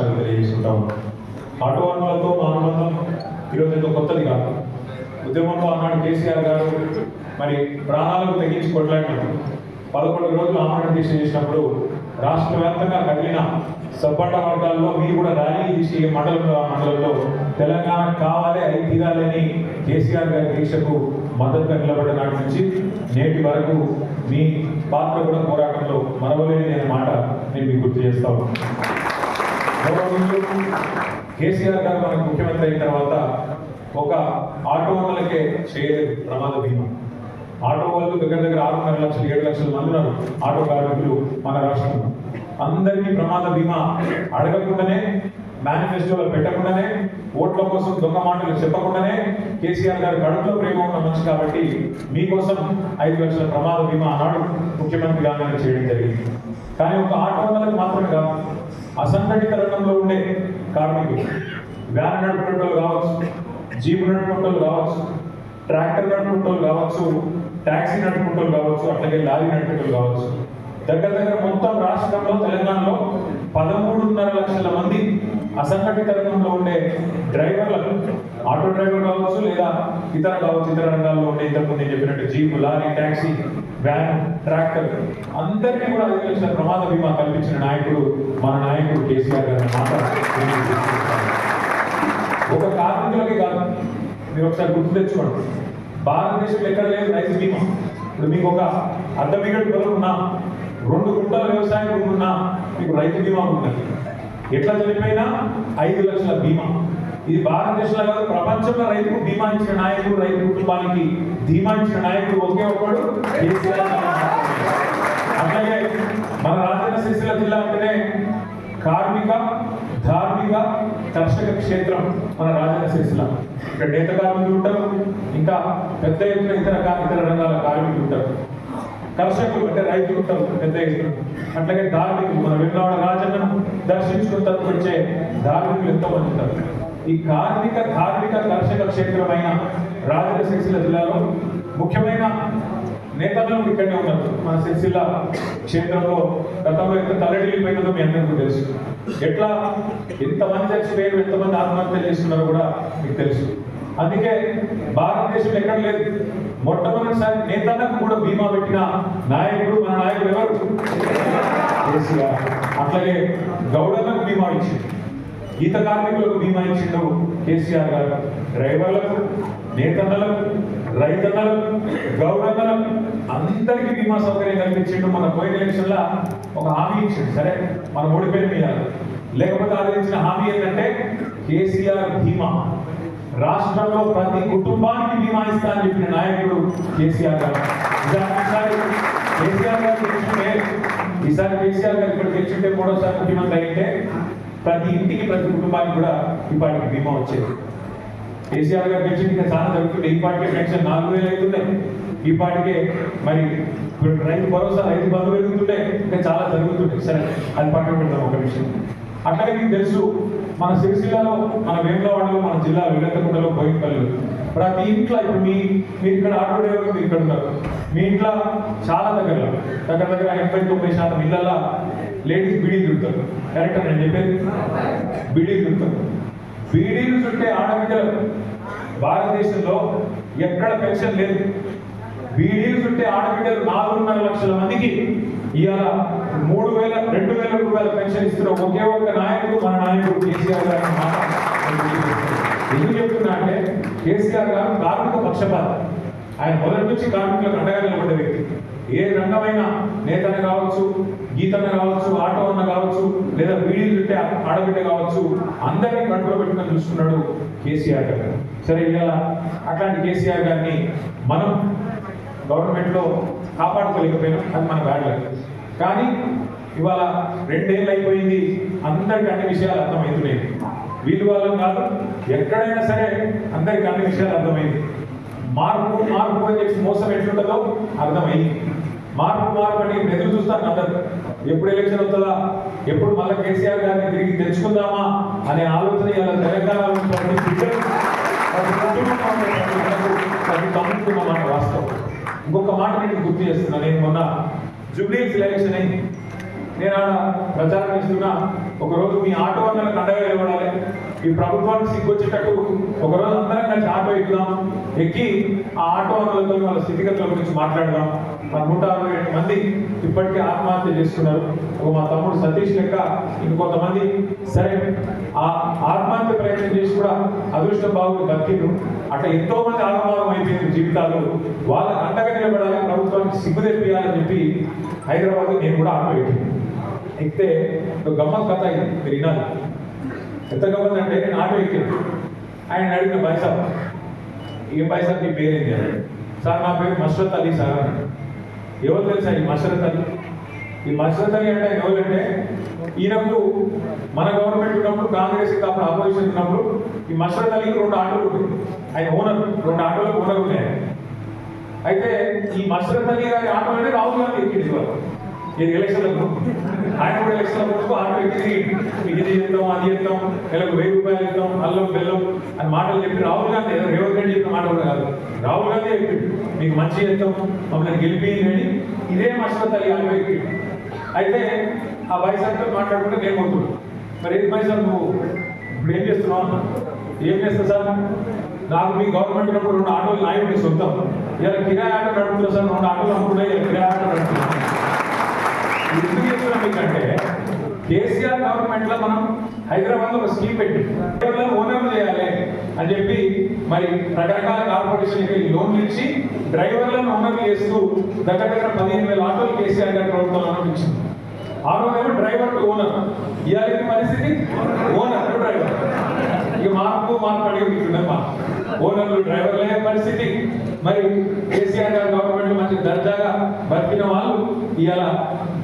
నమస్కారం తెలియజేస్తుంటాము ఆటోవాళ్ళతో మా అనుబంధం ఈరోజు ఎంతో కొత్తది కాదు. ఉద్యమంలో ఆనాడు కేసీఆర్ గారు మరి ప్రాణాలకు తెగించి కొట్లాడినారు పదకొండు రోజులు ఆమరణ దీక్ష చేసినప్పుడు రాష్ట్ర వ్యాప్తంగా కదిలిన సబ్బండ వర్గాల్లో మీరు కూడా ర్యాలీ తీసి మండలంలో ఆ మండలంలో తెలంగాణ కావాలి అయి తీరాలని కేసీఆర్ గారి దీక్షకు మద్దతుగా నిలబడ్డ నాటి నుంచి నేటి వరకు మీ పాత్ర కూడా పోరాటంలో మరవలేని అనే మాట నేను మీకు గుర్తు చేస్తాను కేసీఆర్ గారు మనకు ముఖ్యమంత్రి అయిన తర్వాత ఒక ఆటో వాళ్ళకే చేయలేదు ప్రమాద బీమా. ఆటో వాళ్ళు దగ్గర దగ్గర ఆరున్నర లక్షలు ఏడు లక్షల మంది ఉన్నారు. ఆటో కార్మికులు మన రాష్ట్రంలో. అందరికీ ప్రమాద బీమా అడగకుండానే మేనిఫెస్టోలో పెట్టకుండానే ఓట్ల కోసం దొంగ మాటలు చెప్పకుండానే కేసీఆర్ గారు కడుపులో ప్రేమ ఉన్న మనిషి కాబట్టి మీకోసం ఐదు లక్షల ప్రమాద బీమా ఆనాడు ముఖ్యమంత్రి గారు చేయడం జరిగింది. కానీ ఒక ఆటో వాళ్ళకి మాత్రమే కాదు అసంఘటిత రంగంలో ఉండే కార్మికులు వ్యాన్ నడుపుకుంటూ కావచ్చు జీప్ నడుపుకుంటూ కావచ్చు ట్రాక్టర్ నడుపుకుంటూ కావచ్చు ట్యాక్సీ నడుపుకుంటూ కావచ్చు అట్లాగే లారీ నడుపుకుంటూ కావచ్చు. దగ్గర దగ్గర మొత్తం రాష్ట్రంలో తెలంగాణలో పదమూడున్నర లక్షల మంది అసంఘటిత రంగంలో ఉండే డ్రైవర్లకు ఆటో డ్రైవర్ కావచ్చు లేదా ఇతర కావచ్చు ఇతర రంగాల్లో ఉండే ఇంతకుముందు నేను చెప్పినట్టు jeep lorry taxi van tractor అందరికీ కూడా ఐదు లక్షల ప్రమాద బీమా కల్పించిన నాయకుడు మన నాయకుడు కేసీఆర్ గారి మాట ఒక కార్మికులకి కాదు మీరు ఒకసారి గుర్తు తెచ్చుకోండి. భారతదేశంలో ఎక్కడ లేదు రైతు బీమా. ఇప్పుడు మీకు ఒక అర్ధ మిగడు పొలం ఉన్నా రెండు గుంటల వ్యవసాయం భూమి ఉన్నా మీకు రైతు బీమా ఉంటుంది ఎట్లా చనిపోయినా ఐదు లక్షల బీమా. ఇది భారతదేశంలో కాదు ప్రపంచంలో రైతుకు బీమా ఇచ్చిన నాయకుడు రైతు కుటుంబానికి ధీమా ఇచ్చిన నాయకుడు ఒకే ఒకడు కేసీఆర్ అట్లాగే మన రాజన్న సిరిసిల్ల జిల్లా అంటేనే కార్మిక ధార్మిక దర్శక క్షేత్రం మన రాజన్న సిరిసిల్ల. ఇక్కడ నేత కార్మికులు ఉంటారు ఇంకా పెద్ద ఎత్తున ఇతర ఇతర రంగాల కార్మికులు ఉంటారు. కర్షకులు అంటే రైతులు ఉంటారు పెద్ద ఎత్తున. అట్లాగే ధార్మికులు మన వెన్నవాడ రాజన్నను వచ్చే ధార్మికులు ఎంతో మంది ఉంటారు. ఈ కార్మిక ధార్మిక కర్షక క్షేత్రమైన రాజన్న సిరిసిల్ల జిల్లాలో ముఖ్యమైన నేతలు ఇక్కడనే ఉన్నారు. మన సిరిసిల్ల క్షేత్రంలో గతంలో ఎంత తలడిల్లిపోయినదో మీ అందరికీ తెలుసు. ఎట్లా ఎంతమంది చచ్చిపోయారు ఎంతమంది ఆత్మహత్యలు చేస్తున్నారో కూడా మీకు తెలుసు. అందుకే భారతదేశంలో ఎక్కడ లేదు. మొట్టమొదటిసారి నేతలకు కూడా బీమా పెట్టిన నాయకుడు మన నాయకుడు ఎవరు? కేసీఆర్. అట్లాగే గౌడలకు బీమా ఇచ్చింది. గీత కార్మికులకు బీమా ఇచ్చిండు కేసీఆర్ గారు. డ్రైవర్లకు నేతన్నలకు రైతన్నలకు గౌడన్నలకు అందరికీ బీమా సౌకర్యం కల్పించిండు. మన పోయిన ఎలక్షన్లో ఒక హామీ ఇచ్చిండు. సరే మన మూడు పేరు మీద లేకపోతే అది ఇచ్చిన హామీ ఏంటంటే కేసీఆర్ బీమా. రాష్ట్రంలో ప్రతి కుటుంబానికి బీమా ఇస్తా అని చెప్పిన నాయకుడు కేసీఆర్ గారు. కేసీఆర్ గారు ఈసారి కేసీఆర్ గారు ఇక్కడ తెచ్చుంటే మూడోసారి ముఖ్యమంత్రి అయితే ప్రతి ఇంటికి ప్రతి కుటుంబానికి కూడా ఇప్పటికి బీమా వచ్చేది. కేసీఆర్ గారు గెలిచి ఇంకా చాలా జరుగుతుంది ఈ పాటికే పెన్షన్ నాలుగు వేలు అవుతున్నాయి ఈ మరి ఇప్పుడు రైతు భరోసా రైతు బంధు పెరుగుతుంటే ఇంకా చాలా జరుగుతుంటాయి సరే అది పక్కన పెడతాం ఒక విషయం అట్లాగే మీకు తెలుసు మన సిరిసిల్లలో మన వేములవాడలో మన జిల్లా విలేకరుండలో బోయినపల్లి ప్రతి ఇంట్లో ఇప్పుడు మీ మీరు ఇక్కడ ఆటో డ్రైవర్ మీరు ఇక్కడ ఉన్నారు. మీ ఇంట్లో చాలా దగ్గర దగ్గర దగ్గర ఎనభై తొంభై శాతం ఇళ్ళల్లో లేడీస్ బీడీలు తిరుగుతారు. కరెక్ట్ నేను చెప్పేది? బీడీలు తిరుగుతారు. బీడీలు చుట్టే ఆడబిడ్డలు భారతదేశంలో ఎక్కడ పెన్షన్ లేదు. బీడీలు చుట్టే ఆడబిడ్డలు నాలుగున్నర లక్షల మందికి ఇవాళ మూడు వేల రెండు వేల రూపాయల పెన్షన్ ఇస్తున్న ఒకే ఒక్క నాయకుడు మన నాయకుడు కేసీఆర్ గారు ఎందుకు చెప్తున్నా అంటే కేసీఆర్ గారు కార్మిక పక్షపాతం. ఆయన మొదటి నుంచి కార్మికులకు అండగా నిలబడ్డ వ్యక్తి. ఏ రంగమైన నేతన కావచ్చు గీతన కావచ్చు ఆటో అన్న కావచ్చు లేదా వీడియో చుట్టే ఆడబిడ్డ కావచ్చు అందరినీ కంట్రోల్ పెట్టుకుని చూసుకున్నాడు కేసీఆర్ గారు. సరే ఇవాళ అట్లాంటి కేసీఆర్ గారిని మనం గవర్నమెంట్లో కాపాడుకోలేకపోయినాం. అది మన బ్యాడ్ కానీ ఇవాళ రెండేళ్ళు అయిపోయింది. అందరికి అన్ని విషయాలు అర్థమవుతున్నాయి వీళ్ళు వాళ్ళం కాదు. ఎక్కడైనా సరే అందరికి అన్ని విషయాలు అర్థమైంది. మార్పు మార్పు అని చెప్పి మోసం ఎట్లుంటుందో అర్థమైంది. మార్పు మార్పు అని ఎదురు చూస్తాను అందరు. ఎప్పుడు ఎలక్షన్ అవుతుందా ఎప్పుడు మళ్ళీ కేసీఆర్ గారిని తిరిగి తెచ్చుకుందామా అనే ఆలోచన ఇలా తెలంగాణలో మాట వాస్తవం. ఇంకొక మాట నేను గుర్తు చేస్తున్నా. నేను మొన్న జూబ్లీస్ ఎలక్షన్ అయింది. నేను ఆడ ప్రచారం చేస్తున్నా. ఒకరోజు మీ ఆటో వాళ్ళకి అండగా నిలబడాలి. ఈ ప్రభుత్వానికి సిగ్గొచ్చేటట్టు ఒకరోజు అందరం కలిసి ఆటో ఎక్కుదాం ఎక్కి ఆ ఆటో వాళ్ళతో వాళ్ళ స్థితిగతుల గురించి మాట్లాడదాం. మన నూట అరవై ఏడు మంది ఇప్పటికే ఆత్మహత్య చేస్తున్నారు. ఒక మా తమ్ముడు సతీష్ లెక్క ఇంకొంతమంది. సరే ఆ ఆత్మహత్య ప్రయత్నం చేసి కూడా అదృష్టం బాగుంది బతికిండ్రు. అట్లా ఎంతో మంది ఆగమాగం అయిపోయింది జీవితాలు. వాళ్ళ అండగా నిలబడాలి ప్రభుత్వానికి సిగ్గు తెప్పియాలని చెప్పి హైదరాబాద్ నేను కూడా ఆటో ఎక్కింది. ఎక్కితే ఒక గమ్మత్ కథ మీరు వినాలి. ఎంత గమ్మత్ అంటే నేను ఆటో ఎక్కాను ఆయన అడిగిన పైసా? ఏ పైసా నీ పేరు అన్నాడు సార్ నా పేరు మసరత్ అలీ సార్ అన్నాడు ఎవరు తెలుసా ఈ మసరత్ అలీ? ఈ మష్రత్ అలీ అంటే ఆయన ఎవరంటే ఈయనప్పుడు మన గవర్నమెంట్ ఉన్నప్పుడు కాంగ్రెస్ అప్పుడు ఆపోజిషన్ ఉన్నప్పుడు ఈ మసరత్ అలీకి రెండు ఆటోలు ఉంటుంది ఆయన ఓనర్ రెండు ఆటోలు ఓనర్ ఉన్నాయి అయితే ఈ మసరత్ అలీ గారి ఆటో అంటే రాహుల్ గాంధీ ఎక్కింది వాళ్ళు ఇది ఎలక్షన్లకు ఆయన కూడా ఎలక్షన్ ముందుకు ఆటో ఎక్కి మీకు ఇది చేద్దాం అది చేద్దాం నెలకు వెయ్యి రూపాయలు ఇద్దాం అల్లం బెల్లం అని మాటలు చెప్పి రాహుల్ గాంధీ రేవంత్ రెడ్డి చెప్పిన మాట కూడా కాదు. రాహుల్ గాంధీ చెప్పి మీకు మంచి చేద్దాం మమ్మల్ని గెలిపింది అని ఇదే మష్రత్ అలీ ఆటో ఎక్కి అయితే ఆ బైసార్తో మాట్లాడుకుంటే నేను పోతున్నాను మరి ఏది బైసార్ నువ్వు? ఇప్పుడు ఏం చేస్తున్నావు ఏం చేస్తావు సార్? నాకు మీ గవర్నమెంట్ ఉన్నప్పుడు రెండు ఆటోలు నాయకుడి సొంతం ఇలా కిరాయి ఆటో నడుపుతున్నా సార్ రెండు ఆటోలు అనుకుంటే ఇలా కిరాయి ఆటో నడుపుతున్నాను ఎందుకు చెప్తున్నాం మీకంటే కేసీఆర్ గవర్నమెంట్లో మనం హైదరాబాద్లో ఒక స్కీమ్ పెట్టి డ్రైవర్లను చేయాలి అని చెప్పి మరి రకరకాల కార్పొరేషన్కి లోన్లు ఇచ్చి డ్రైవర్లను ఓనర్ చేస్తూ దగ్గర దగ్గర పదిహేను వేల ఆటోలు కేసీఆర్ గారి ప్రభుత్వం ఆరంభించింది ఆరో రోజేమో డ్రైవర్ టు ఓనర్. ఇవాళ పరిస్థితి? Owner to driver. ఇక మార్పు మార్పు అడిగి ఓనర్లు డ్రైవర్లు అయ్యే పరిస్థితి. మరి కేసీఆర్ గారి గవర్నమెంట్ మంచి దర్జాగా బతికిన వాళ్ళు ఇవాళ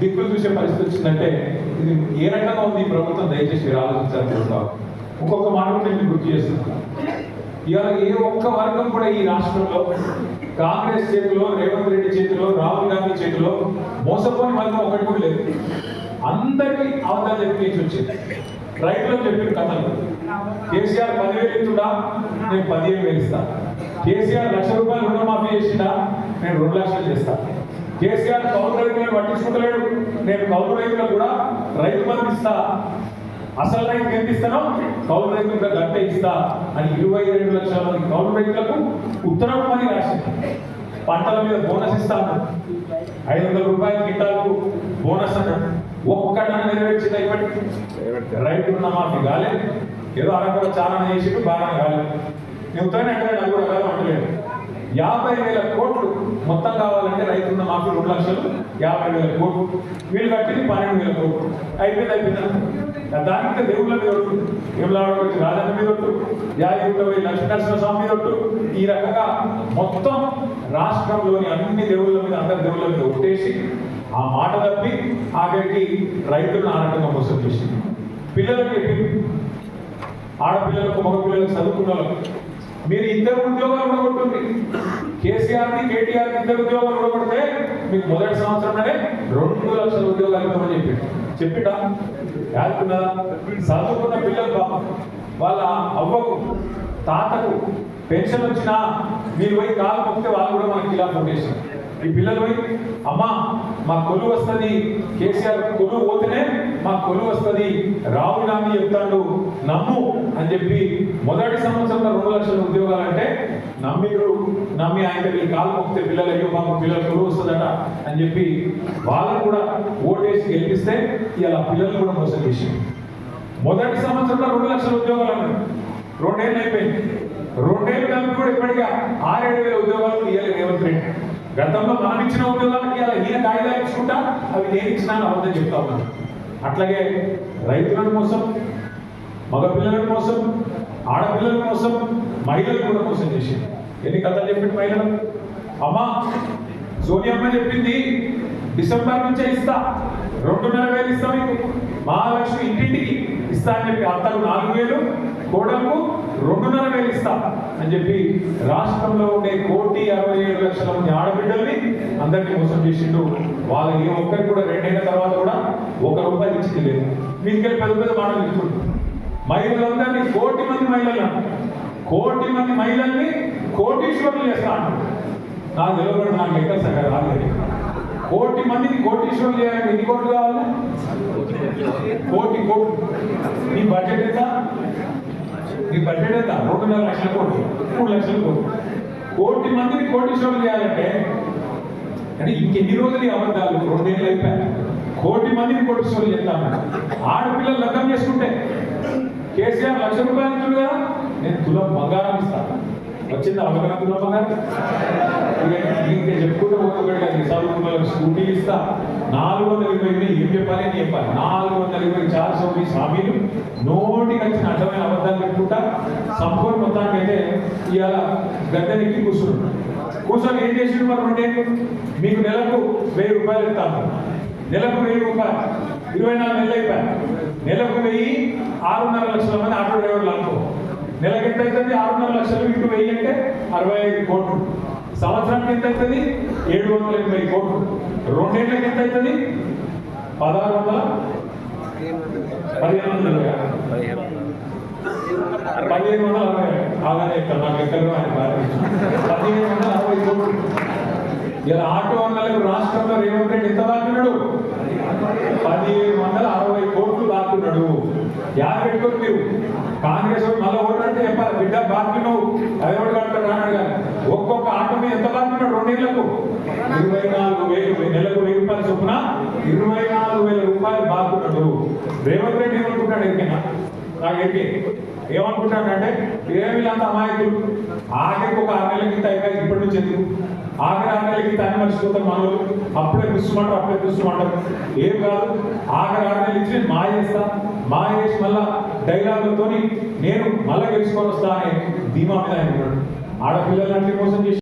దిక్కులు చూసే పరిస్థితి వచ్చిందంటే ఇది ఏ రకంగా ఉంది ఈ ప్రభుత్వం? దయచేసి మీరు ఆలోచించాలని ఒక్కొక్క ఇంకొక మాట నేను గుర్తు చేస్తున్నాను ఇవాళ ఏ ఒక్క వర్గం కూడా ఈ రాష్ట్రంలో కాంగ్రెస్ చేతిలో రేవంత్ రెడ్డి చేతిలో రాహుల్ గాంధీ చేతిలో మోసపోని వర్గం ఒకటి కూడా లేదు. అందరికీ అవతారం చెప్పేసి వచ్చింది. రైతులకు చెప్పిన కథలు. కేసీఆర్ పదివేలు ఇస్తుందా నేను పదిహేను వేలు ఇస్తాను కేసీఆర్ లక్ష రూపాయలు రుణమాఫీ చేసినా నేను రెండు లక్షలు చేస్తాను కేసీఆర్ కౌలు రైతులను పట్టించుకుంటలేడు. నేను కౌలు రైతులకు కూడా రైతు బంధు ఇస్తా. అసలు రైతు ఎంత ఇస్తానో కౌలు రైతులకు గంట ఇస్తా అని ఇరవై రెండు లక్షల మంది కౌలు రైతులకు ఉత్తరం పని రాసింది. పంటల మీద బోనస్ ఇస్తాను. ఐదు వందల రూపాయల కింటాలకు బోనస్ అన్నాడు ఒక్కటన నెరవేర్చింది ఇప్పటికి? రైతు రుణమాఫీ కాలేదు ఏదో అరకొర చాలా చేసి బాగా కాలేదు నేను ఉత్తరాన్ని అంటే నలుగురు అంటలేదు యాభై వేల కోట్లు మొత్తం కావాలంటే రైతు మాకు రెండు లక్షలు యాభై వేల కోట్లు వీళ్ళు కట్టింది పన్నెండు వేల కోట్లు. అయిపోయింది అయిపోయింది. దానికి దేవుళ్ళ మీద ఒట్టు దేవుళ్ళ రాజన్న మీద ఒట్టు యాదగిరిలో పోయి లక్ష్మీనరసింహ స్వామి మీద ఒట్టు. ఈ రకంగా మొత్తం రాష్ట్రంలోని అన్ని దేవుళ్ళ మీద అందరి దేవుళ్ళ మీద ఒట్టేసి ఆ మాట తప్పి ఆఖరికి రైతులను ఆనందంగా మోసం చేసింది. పిల్లలకి చెప్పి ఆడపిల్లలకు మగపిల్లలకు చదువుకున్న వాళ్ళకు. మీరు ఇద్దరు ఉద్యోగాలు ఉంటుంది కేసీఆర్ని కేటీఆర్ని ఇద్దరు ఉద్యోగాలు కూడబడితే మీకు మొదటి సంవత్సరంలోనే రెండు లక్షల ఉద్యోగాలు ఇవ్వమని చెప్పి చెప్పిట యాదుకున్నదా చదువుకున్న పిల్లలు వాళ్ళ అవ్వకు తాతకు పెన్షన్ వచ్చినా మీరు పోయి కాలు మొక్కితే వాళ్ళు కూడా మనకి ఇలా ఫౌండేషన్ ఈ పిల్లలు పోయి అమ్మా మా కొలువు వస్తుంది. కేసీఆర్ కొలువు పోతేనే మా కొలువు వస్తుంది. రాహుల్ గాంధీ చెప్తాడు నమ్ము అని చెప్పి మొదటి సంవత్సరంలో రెండు లక్షల ఉద్యోగాలు అంటే నమ్మిడు నమ్మి ఆయన వీళ్ళు కాలు మొక్కితే పిల్లలు అయ్యో మాకు పిల్లలు కొలు వస్తుందట అని చెప్పి వాళ్ళకు కూడా ఓటేసి గెలిపిస్తే ఇలా పిల్లలు కూడా మోసం చేసింది మొదటి సంవత్సరంలో రెండు లక్షల ఉద్యోగాలు అన్నారు రెండేళ్ళు అయిపోయింది. రెండేళ్ళు కలిపి కూడా ఇప్పటికే ఆరేడు వేల ఉద్యోగాలు ఇవ్వలేదు రేవంత్ రెడ్డి. గతంలో మనం ఇచ్చిన ఉద్యోగాలకి ఇలా ఈయన కాగితాలు ఇచ్చుకుంటా అవి నేను ఇచ్చినా అబద్ధం చెప్తా ఉన్నాను అట్లాగే రైతుల కోసం మగపిల్లల కోసం ఆడపిల్లల కోసం మహిళలు కూడా మోసం చేసింది. ఎన్ని కథలు చెప్పింది మహిళలు? అమ్మా సోనియమ్మ చెప్పింది డిసెంబర్ నుంచే ఇస్తా రెండున్నర వేలు ఇస్తా మీకు. మహాలక్ష్మి ఇంటింటికి ఇస్తా అని చెప్పి అత్తలు నాలుగు వేలు కోడలకు రెండున్నర వేలు ఇస్తా అని చెప్పి రాష్ట్రంలో ఉండే కోటి అరవై ఏడు లక్షల మంది ఆడబిడ్డల్ని అందరినీ మోసం చేసిండు. వాళ్ళకి ఏ ఒక్కరికి కూడా రెండైన తర్వాత కూడా ఒక రూపాయి ఇచ్చింది లేదు. మీకెళ్ళి పెద్ద పెద్ద మాటలు ఇచ్చుకుంటారు మహిళలందరినీ కోటి మంది మహిళలు కోటి మంది మహిళల్ని కోటీశ్వరులు చేస్తా అంటారు నాకు తెలియదు నాకు ఎక్కడ సగం రాలేదు కోటి మందికి కోటీశ్వరులు చేయాలంటే ఎన్ని కోట్లు కావాలి? కోటి కోటి నీ బడ్జెట్ ఎంత నీ ఒకటిన్నర లక్షల కోట్లు మూడు లక్షల కోట్లు. కోటి మందిని కోటీశ్వరులు చేయాలంటే అంటే ఇంకెన్ని రోజులు అబద్ధాలు? రెండేళ్ళు అయిపోయాయి. కోటి మందిని కోటీశ్వరులు చేద్దాం ఆడపిల్లలు లగ్నం చేసుకుంటే కేసీఆర్ లక్ష రూపాయలు ఇచ్చిండు కదా నేను తులం బంగారం ఇస్తాను. వచ్చింది అవగాహన తులం బంగారం? ఇంకే ఇంకా చెప్పుకుంటూ పోతున్నాడు కదా స్కూటీ ఇస్తా. నాలుగు వందల ఇరవై ఎనిమిది ఏం చెప్పాలి అని చెప్పాలి నాలుగు వందల ఇరవై చార్ సౌదీ హామీలు నోటికి వచ్చిన అడ్డమైన అబద్ధాలు చెప్పుకుంటా. సంపూర్ణ మొత్తానికి అయితే ఇవాళ గద్దెనెక్కి కూర్చున్నాడు కూర్చొని ఏం చేసిండు మరి రెండేళ్ళు మీకు నెలకు వెయ్యి రూపాయలు ఇస్తాను. నెలకు వెయ్యి రూపాయలు. ఇరవై నాలుగు నెలలు అయిపోయాయి. నెలకు వెయ్యి ఆరున్నర లక్షల మంది ఆటో డ్రైవర్లు అనుకో. నెలకు ఎంత అవుతుంది? ఆరున్నర లక్షలు ఇంటూ వెయ్యి అంటే అరవై ఐదు కోట్లు. సంవత్సరానికి ఎంత అవుతుంది ఏడు వందల ఎనభై కోట్లు. రెండేళ్ళకి ఎంత అవుతుంది పదహారు వందల పదిహేను వందల పదిహేను వందల అరవై. అలానే నాకు ఎక్కడో ఆయన పదిహేను వందల అరవై కోట్లు. ఇలా ఆటో అన్నలకు రాష్ట్రంలో రేవంత్ రెడ్డి ఎంత దాటున్నాడు పదిహేను వందల అరవై కోట్లు దాటున్నాడు యాద పెట్టుకొని మీరు? కాంగ్రెస్ మళ్ళీ ఓటు అంటే చెప్పాలి. బిడ్డ బాకీ అదే ఎవరు కడతాడు అన్నాడు కానీ మీద రెండేళ్ళకు ఇరవై నాలుగు వేలు నెలకు వెయ్యి రూపాయలు చొప్పున ఇరవై నాలుగు వేల రూపాయలు బాకున్నాడు రేవంత్ రెడ్డి ఏమనుకుంటాడు ఎరికైనా నాకు ఎరికే ఏమనుకుంటాడంటే వీళ్ళంతా అమాయకులు ఆఖరికి ఒక ఆరు నెలల కింద అయిపోయి ఇప్పటి నుంచి ఎందుకు? ఆఖరి ఆరు నెలల కింద అన్ని మర్చిపోతారు మనలు అప్పుడే దుస్తుమంటారు అప్పుడే దుస్తుమంటారు ఏం కాదు. ఆఖరి ఆరు నెలలు ఇచ్చి మా చేస్తా. మా చేసి మళ్ళా డైలాగులతోని నేను మళ్ళా గెలుచుకొని వస్తా అనే ధీమా మీద ఆయన ఉన్నాడు. ఆడపిల్లలంటే మోసం చేసి